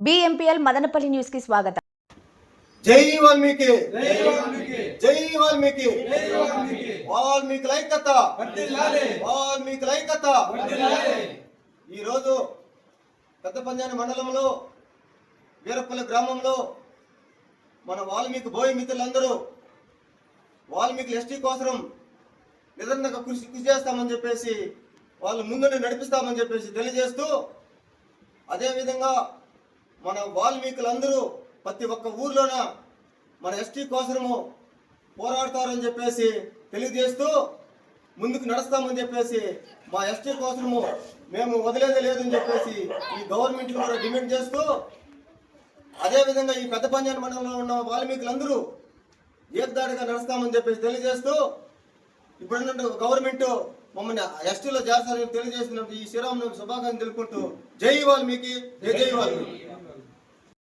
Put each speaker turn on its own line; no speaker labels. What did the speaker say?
బిఎంపీఎల్ మదనపల్లి న్యూస్కి స్వాగతం.
జై వాల్మీకి. జై వాల్మీకి. వాల్మీకి. లైకత. వాల్మీకి లైకత. ఈరోజు పెద్ద పంజాని మండలంలో వీరపల్లి గ్రామంలో మన వాల్మీకి బోయి మిత్రులందరూ వాల్మీకి ఎస్టీ కోసం నిరంతరంగా కృషి కృషి చేస్తామని చెప్పేసి వాళ్ళు ముందుండి నడిపిస్తామని చెప్పేసి తెలియజేస్తూ అదేవిధంగా మన వాల్మీకులందరూ ప్రతి ఒక్క ఊర్లోన మన ఎస్టీ కోసము పోరాడతారని చెప్పేసి తెలియజేస్తూ ముందుకు నడుస్తామని చెప్పేసి మా ఎస్టీ కోసము మేము వదిలేదే లేదని చెప్పేసి ఈ గవర్నమెంట్ కూడా డిమాండ్ చేస్తూ అదేవిధంగా ఈ పెద్ద పంజాన్ మండలంలో ఉన్న వాల్మీకులందరూ ఏకదాడిగా నడుస్తామని చెప్పేసి తెలియజేస్తూ ఇప్పుడున్న గవర్నమెంట్ మమ్మల్ని ఎస్టీలో చేస్తారని తెలియజేసిన ఈ శ్రీరామ్ శుభాకాంక్షలు తెలుపుకుంటూ జై వాల్మీకి జై జై వాల్మీకి.